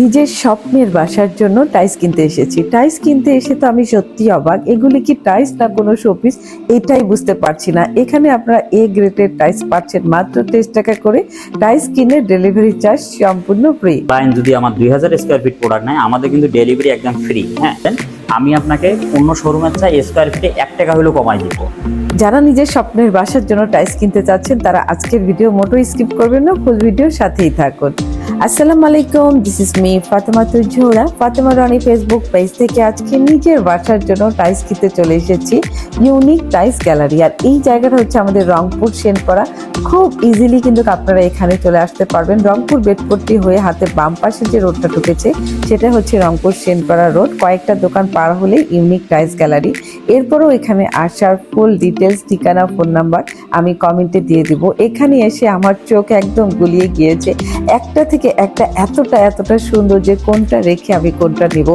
নিজের স্বপ্নের বাসার জন্য টাইস কিনতে এসেছি। টাইস কিনতে এসে তো আমি সত্যি অবাক। এগুলি কি টাইলস না কোনো শোপিস? এটাই বুঝতে পারছি না। এখানে আপনারা এ গ্রেডের টাইলস পাচ্ছেন। মাত্র তেইশ টাকা করে টাইলস কিনে ডেলিভারি চার্জ সম্পূর্ণ ফ্রি ক্লায়েন্ট যদি আমার দুই হাজার স্কোয়ার ফিট প্রোডাক্ট নেয় আমাদের কিন্তু ডেলিভারি একদম ফ্রি হ্যাঁ? আমি আপনাকে অন্য শোরুমের চাই স্কোয়ার ফিটে এক টাকা হলেও কমাই দিব। যারা নিজের স্বপ্নের বাসার জন্য টাইস কিনতে চাচ্ছেন তারা আজকের ভিডিও মোটো স্কিপ করবেন না ফুল ভিডিওর সাথেই থাকুন। আসসালামু আলাইকুম this is me Fatema Tujora Fatema Roni Facebook page থেকে আজকে নিজের বাসার জন্য টাইস কিনতে চলে এসেছি ইউনিক টাইস গ্যালারি আর এই জায়গাটা হচ্ছে আমাদের রংপুর সেনপাড়া খুব ইজিলি কিন্তু আপনারা এখানে চলে আসতে পারবেন। রংপুর বেটপট্টি হয়ে হাতে বাম পাশে যে রোডটা ঢুকেছে, সেটা হচ্ছে রংপুর সেনপাড়া রোড কয়েকটা দোকান পার হলেই ইউনিক টাইস গ্যালারি এরপরও এখানে আসার ফুল ডিটেলস ঠিকানা ফোন নাম্বার আমি কমেন্টে দিয়ে দিব। এখানে এসে আমার চোখ একদম গুলিয়ে গিয়েছে। একটা থেকে একটা এতটা এতটা সুন্দর যে কোনটা রেখে আমি কোনটা নেব।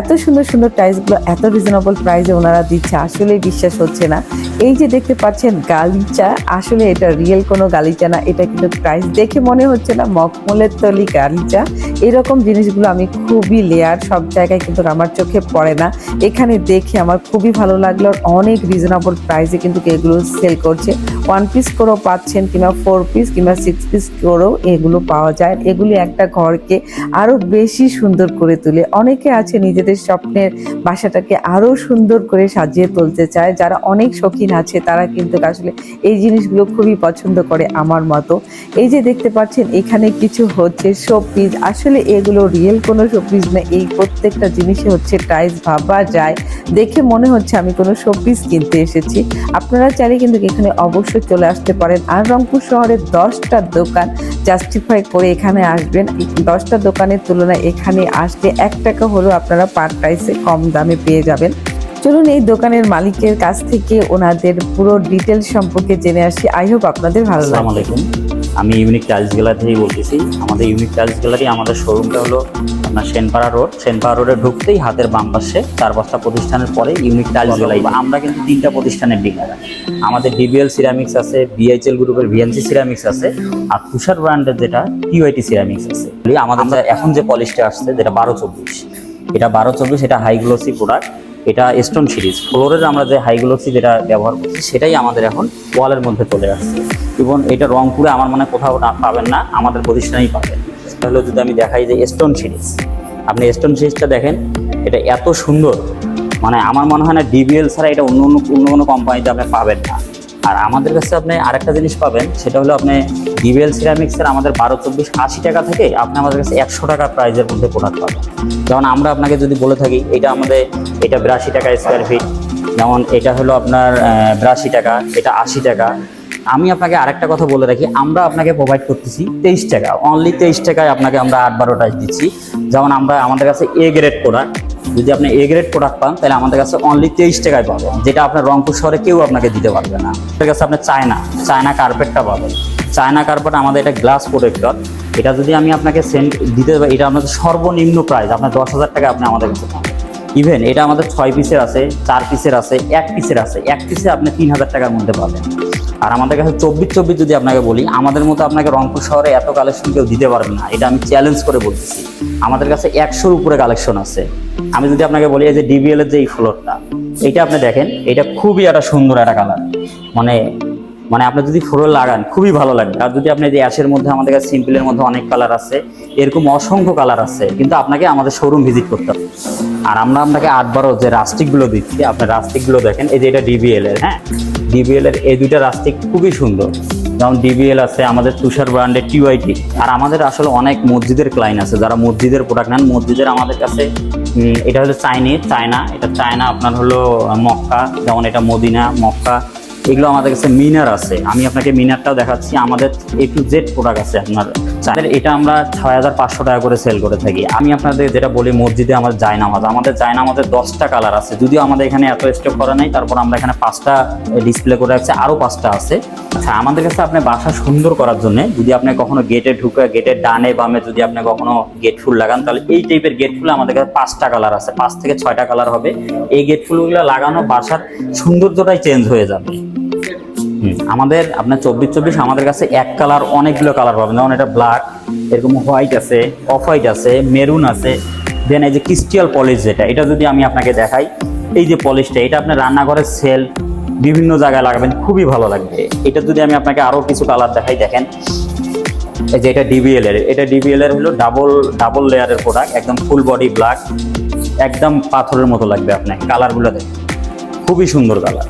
এত সুন্দর সুন্দর টাইলসগুলো, এত রিজনেবল প্রাইসে ওনারা দিচ্ছে, আসলেই বিশ্বাস হচ্ছে না। এই যে দেখতে পাচ্ছেন গালিচা, আসলে এটা রিয়েল কোনো গালিচা না, এটা কিন্তু প্রাইস দেখে মনে হচ্ছে না, মখমলের তলি গালিচা। এরকম জিনিসগুলো আমি খুবই লেয়ার সব জায়গায় কিন্তু আমার চোখে পড়ে না। এখানে দেখে আমার খুবই ভালো লাগল, অনেক রিজনেবল প্রাইসে কিন্তু এগুলো সেল করছে। ওয়ান পিস করেও পাচ্ছেন কিংবা ফোর পিস কিংবা সিক্স পিস করেও এগুলো পাওয়া যায়। এগুলি একটা ঘরকে আরও বেশি সুন্দর করে তুলে। অনেকে আছে নিজেদের স্বপ্নের বাসাটাকে আরও সুন্দর করে সাজিয়ে তুলতে চায়। যারা অনেক শৌখিন আছে, তারা কিন্তু আসলে এই জিনিসগুলো খুবই পছন্দ করে আমার মতো। এই যে দেখতে পাচ্ছেন, এখানে কিছু হচ্ছে শোপিস আসলে এগুলো রিয়েল কোনো শোপিস না। এই প্রত্যেকটা জিনিসই হচ্ছে টাইস ভাবা যায়। দেখে মনে হচ্ছে আমি কোনো শোপিস কিনতে এসেছি। আপনারা চাইলে কিন্তু এখানে অবশ্যই চলে আসতে পারেন। আর রংপুর শহরের দশটা দোকান জাস্টিফাই করে এখানে আসবেন দশটা দোকানের তুলনায় এখানে আসলে এক টাকা হলেও আপনারা পার প্রাইসে কম দামে পেয়ে যাবেন। চলুন এই দোকানের মালিকের কাছ থেকে ওনাদের পুরো ডিটেলস সম্পর্কে জেনে আসি। আই হোপ আপনাদের ভালো লাগে আমি ইউনিক টাইলস গ্যালারি থেকেই বলতেছি। আমাদের ইউনিক টাইলস গ্যালারি আমাদের শোরুমটা হলো আপনার সেনপাড়া রোড সেনপাড়া রোডে ঢুকতেই হাতের বাম পাশে চার পাঁচটা প্রতিষ্ঠানের পরে ইউনিক টাইলস গ্যালারি আমরা কিন্তু তিনটা প্রতিষ্ঠানের ডিলার আমাদের ডিবিএল সিরামিক্স আছে বিআইচএল গ্রুপের ভিএনসি সিরামিক্স আছে আর তুষার ব্র্যান্ডের যেটা টিওআইটি সিরামিক্স আছে। আমাদের এখন যে পলিশটা আসছে যেটা বারো চব্বিশ। এটা বারো চব্বিশ এটা হাই গ্লোসি প্রোডাক্ট এটা স্টোন সিরিজ ফ্লোরের আমরা যে হাই গ্লোসি যেটা ব্যবহার করছি, সেটাই আমাদের এখন ওয়ালের মধ্যে চলে আসছে। এবং এটা রংপুরে আমার মনে কোথাও পাবেন না, আমাদের প্রতিষ্ঠানেই পাবেন। তাহলে যদি আমি দেখাই যে স্টোন সিরিজ আপনি স্টোন সিরিজটা দেখেন, এটা এত সুন্দর। মানে আমার মনে হয় না ডিবিএল ছাড়া এটা অন্য অন্য অন্য কোনো কোম্পানিতে আপনি পাবেন না। আর আমাদের কাছে আপনি আরেকটা জিনিস পাবেন, সেটা হলো আপনি ডিবিএল সিরামিক্সের আমাদের বারো, চব্বিশ, আশি টাকা থেকে আপনি আমাদের কাছে একশো টাকা প্রাইজের মধ্যে প্রোডাক্ট পাবেন। যেমন আমরা আপনাকে যদি বলে থাকি, এটা আমাদের, এটা বিরাশি টাকা স্কোয়ার ফিট যেমন এটা হলো আপনার বিরাশি টাকা, এটা আশি টাকা। আমি আপনাকে আরেকটা কথা বলে রাখি, আমরা আপনাকে প্রোভাইড করতেছি তেইশ টাকা অনলি তেইশ টাকায় আপনাকে আমরা আট, বারো টাইস দিচ্ছি। যেমন আমরা, আমাদের কাছে এ গ্রেড প্রোডাক্ট যদি আপনি এ গ্রেড প্রোডাক্ট পান, তাহলে আমাদের কাছে অনলি তেইশ টাকায় পাবেন, যেটা আপনার রংপুর শহরে কেউ আপনাকে দিতে পারবে না। আমাদের কাছে আপনি চায়না চায়না কার্পেটটা পাবেন। চায়না কার্পেট আমাদের এটা গ্লাস প্রোটেক্টর এটা যদি আমি আপনাকে সেন্ড দিতে পারি এটা আমাদের সর্বনিম্ন প্রাইস আপনার দশ হাজার টাকা আপনি আমাদের কাছে ইভেন এটা আমাদের ছয় পিসের আছে, চার পিসের আছে, এক পিসের আছে, এক পিসে আপনি তিন হাজার টাকার মধ্যে পাবেন। আর আমাদের কাছে চব্বিশ চব্বিশ যদি আপনাকে বলি, আমাদের মতো আপনাকে রংপুর শহরে এত কালেকশন কেউ দিতে পারবে না, এটা আমি চ্যালেঞ্জ করে বলতেছি। আমাদের কাছে একশোর উপরে কালেকশন আছে। আমি যদি আপনাকে বলি, এই যে ডিবিএল এর যে এই ফ্লোরটা এটা আপনি দেখেন এটা খুবই একটা সুন্দর একটা কালার মানে মানে আপনি যদি ফ্লোর লাগান, খুবই ভালো লাগবে। আর যদি আপনি যে অ্যাশের মধ্যে, আমাদের কাছে সিম্পলের মধ্যে অনেক কালার আছে, এরকম অসংখ্য কালার আছে, কিন্তু আপনাকে আমাদের শোরুম ভিজিট করতে হবে। আর আমরা আপনাকে আটবারও যে রাস্টিকগুলো দিচ্ছি আপনার রাস্টিকগুলো দেখেন, এই যে এটা ডিবিএল এর হ্যাঁ? ডিবিএল এর এই দুইটা রাস্টিক খুবই সুন্দর। যেমন ডিবিএল আছে, আমাদের তুষার ব্র্যান্ডের টিওয়াইটি আর আমাদের আসলে অনেক মসজিদের ক্লায়েন্ট আছে, যারা মসজিদের প্রোডাক্ট নেন। মসজিদের আমাদের কাছে এটা হলো চাইনিজ, চায়না। এটা চায়না, আপনার হলো মক্কা, যেমন এটা মদিনা, মক্কা। এগুলো আমাদের কাছে মিনার আছে। আমি আপনাকে মিনারটাও দেখাচ্ছি। আমাদের এ টু জেড প্রোডাক্ট আছে আপনার। চালের এটা আমরা ছয় হাজার পাঁচশো টাকা করে সেল করে থাকি। আমি আপনাদের যেটা বলি, মসজিদে আমার জায়নামাজ। আমাদের জায়নামাজের দশটা কালার আছে। যদিও আমাদের এখানে এত স্টক করা নেই, তারপর আমরা এখানে পাঁচটা ডিসপ্লে করে রাখছি। আরও পাঁচটা আছে। আচ্ছা আমাদের কাছে আপনি বাসা সুন্দর করার জন্য যদি আপনি কখনো গেটে ঢুকে গেটের ডানে বামে যদি আপনি কখনো গেট ফুল লাগান, তাহলে এই টাইপের গেট ফুল আমাদের কাছে পাঁচটা কালার আছে। পাঁচ থেকে ছয়টা কালার হবে। এই গেট ফুলগুলো লাগানো বাসার সৌন্দর্যটাই চেঞ্জ হয়ে যাবে। আমাদের আপনার চব্বিশ চব্বিশ আমাদের কাছে এক কালার অনেকগুলো কালার পাবেন। যেমন এটা ব্ল্যাক এরকম হোয়াইট আছে অফ হোয়াইট আছে মেরুন আছে দেন এই যে ক্রিস্টিয়াল পলিশ যেটা এটা যদি আমি আপনাকে দেখাই এই যে পলিশটা এটা আপনার রান্নাঘরের সেল বিভিন্ন জায়গায় লাগাবেন খুবই ভালো লাগবে। এটা যদি আমি আপনাকে আরও কিছু কালার দেখাই দেখেন। এই যে এটা ডিবিএল এর এটা ডিবিএল এর হলো ডাবল ডাবল লেয়ারের প্রোডাক্ট একদম ফুল বডি ব্ল্যাক একদম পাথরের মতো লাগবে আপনাকে কালারগুলো দেখেন। খুবই সুন্দর কালার।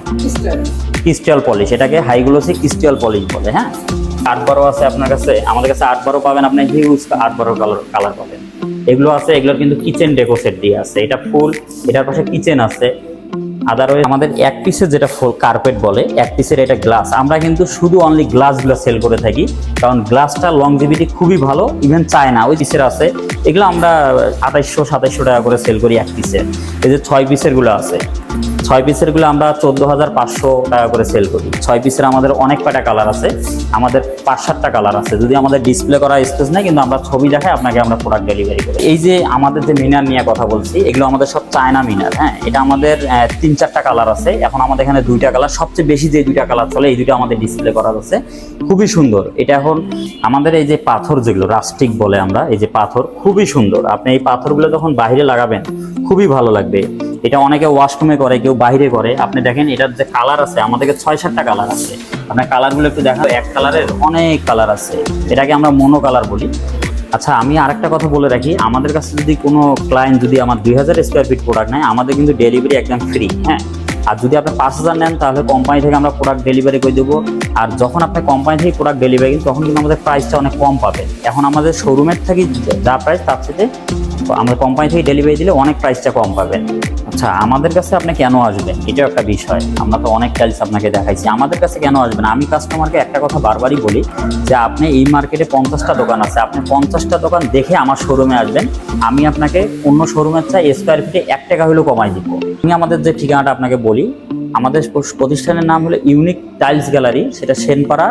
ক্রিস্টাল পলিশ, এটাকে হাইগ্লোসি ক্রিস্টাল পলিশ বলে হ্যাঁ? আট বারো আছে আপনার কাছে, আমাদের কাছে আট বারো পাবেন, আপনি হিউজ আট বারো কালার কালার পাবেন। এগুলো আছে, এগুলোর কিন্তু কিচেন ডেকো সেট দিয়ে আছে, এটা ফুল, এটার পাশে কিচেন আছে। আদারওয়াইজ আমাদের এক পিসের যেটা ফুল কার্পেট বলে, এক পিসের এটা গ্লাস আমরা কিন্তু শুধু অনলি গ্লাসগুলো সেল করে থাকি, কারণ গ্লাসটা লংজিভিটি খুবই ভালো ইভেন চায় না ওই পিসের আছে। এগুলো আমরা আঠাইশশো সাতাইশশো টাকা করে সেল করি এক পিসের এই যে ছয় পিসেরগুলো আছে। ছয় পিসেরগুলো আমরা চোদ্দ হাজার পাঁচশো টাকা করে সেল করি। ছয় পিসের আমাদের অনেক কটা কালার আছে। আমাদের পাঁচ সাতটা কালার আছে। যদি আমাদের ডিসপ্লে করা স্পেস নেই, কিন্তু আমরা ছবি দেখাই, আপনাকে আমরা প্রোডাক্ট ডেলিভারি করি। এই যে আমাদের যে মিনার নিয়ে কথা বলছি, এগুলো আমাদের সব চায়না মিনার হ্যাঁ? এটা আমাদের তিন চারটা কালার আছে। এখন আমাদের এখানে দুইটা কালার সবচেয়ে বেশি যে দুইটা কালার চলে, এই দুইটা আমাদের ডিসপ্লে করা আছে। খুবই সুন্দর। এটা এখন আমাদের এই যে পাথর যেগুলো রাস্টিক বলে আমরা, এই যে পাথর খুবই সুন্দর। আপনি এই পাথরগুলো যখন বাইরে লাগাবেন, খুবই ভালো লাগবে। এটা অনেকে ওয়াশরুমে করে, কেউ বাইরে করে। আপনি দেখেন, এটার যে কালার আছে আমাদের ছয় সাতটা কালার আছে। আপনার কালারগুলো একটু দেখা এক কালারের অনেক কালার আছে। এটাকে আমরা মনো কালার বলি। আচ্ছা আমি আরেকটা কথা বলে রাখি। আমাদের কাছে যদি কোনো ক্লায়েন্ট যদি আমার দুই হাজার স্কোয়ার ফিট প্রোডাক্ট নেয়, আমাদের কিন্তু ডেলিভারি একদম ফ্রি হ্যাঁ? আর যদি আপনি পাঁচ হাজার নেন, তাহলে কোম্পানি থেকে আমরা প্রোডাক্ট ডেলিভারি করে দেবো। আর যখন আপনি কোম্পানি থেকে প্রোডাক্ট ডেলিভারি তখন কিন্তু আমাদের প্রাইসটা অনেক কম পাবে। এখন আমাদের শোরুমের থেকে যা প্রাইস তার সাথে আমরা কোম্পানি থেকে ডেলিভারি দিলে অনেক প্রাইসটা কম পাবেন আচ্ছা আমাদের কাছে আপনি কেন আসবেন? এটাও একটা বিষয়। আমরা তো অনেক টাইলস আপনাকে দেখাইছি। আমাদের কাছে কেন আসবেন? আমি কাস্টমারকে একটা কথা বারবারই বলি যে, আপনি এই মার্কেটে পঞ্চাশটা দোকান আছে। আপনি পঞ্চাশটা দোকান দেখে আমার শোরুমে আসবেন। আমি আপনাকে অন্য শোরুমের চাই স্কোয়ার ফিটে এক টাকা হলেও কমাই দিব। আমি আমাদের যে ঠিকানাটা আপনাকে বলি, আমাদের প্রতিষ্ঠানের নাম হলো ইউনিক টাইলস গ্যালারি সেটা সেনপাড়া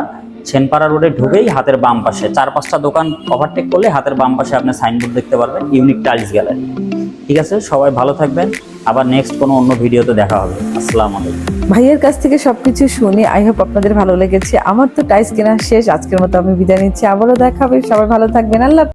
সেনপাড়া রোডে ঢুকেই হাতের বাম পাশে। চার পাঁচটা দোকান ওভারটেক করলে হাতের বাম পাশে আপনি সাইনবোর্ড দেখতে পারবেন ইউনিক টাইলস গ্যালারি ঠিক আছে? সবাই ভালো থাকবেন। আবার নেক্সট কোনো অন্য ভিডিওতে দেখা হবে। আসসালামু আলাইকুম। ভাইয়ের কাছ থেকে সবকিছু শুনে আই হোপ আপনাদের ভালো লেগেছে। আমার তো টাইস কেনা শেষ, আজকের মতো আমি বিদায় নিচ্ছি। আবারও দেখা হবে সবাই ভালো থাকবেন। আল্লাহ